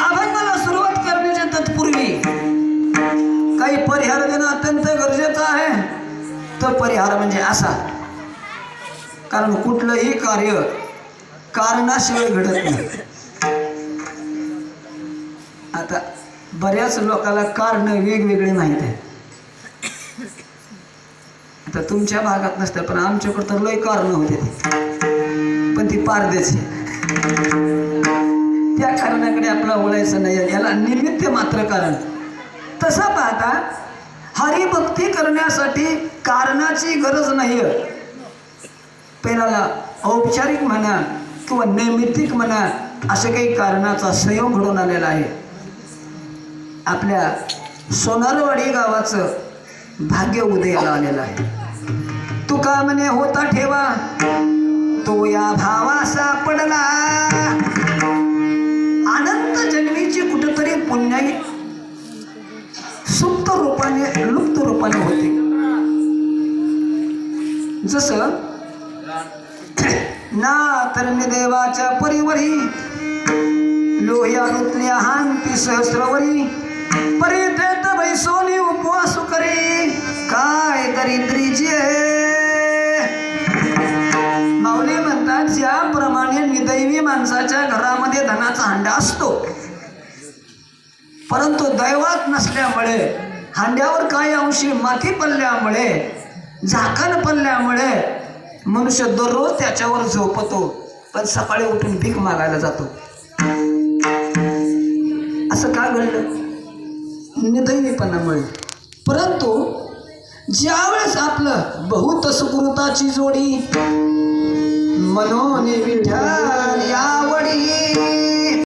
अभंगाला सुरुवात करण्याच्या तत्पूर्वी काही परिहार देणं अत्यंत गरजेचं आहे. तो परिहार म्हणजे असा कारण कुठलंही कार्य कारणाशिवाय घडत नाही. आता बऱ्याच लोकांना कारण वेगवेगळे माहीत आहे आता तुमच्या भागात नसतं पण आमच्याकडे तर लय कारण होते ते. पण ती पारदेशी त्या कारणाकडे आपला ओळायचं नाही याला निमित्त मात्र कारण. तसं पाहता हरिभक्ती करण्यासाठी कारणाची गरज नाही. पहिला औपचारिक म्हणा किंवा नैमित्तिक म्हणा असं काही कारणाचा संयोग घडून आलेला आहे. आपल्या सोनारवाडी गावाचं भाग्य उदयाला आलेलं आहे. तुका म्हणे होता ठेवा तो या भावा पडला. सुप्त रूपाने लुप्त रूपाने होते. जसं ना तर देवाच्या परिवरी लोह्या नृत्या हांती सहस्रवरी परी देत बैसोनी उपवास करे. काय दरिद्रीची माऊली म्हणतात ज्याप्रमाणे निदैवी माणसाच्या घरामध्ये धनाचा हंडा असतो परंतु दैवात नसल्यामुळे हांड्यावर काही अंशी माती पडल्यामुळे झाकण पडल्यामुळे मनुष्य दररोज त्याच्यावर झोपतो पण सकाळी उठून भीक मागायला जातो. असं का घडलं? निदैवीपणामुळे परंतु ज्यावेळेस आपलं बहुत सुकृताची जोडी मनोने विठ्ठल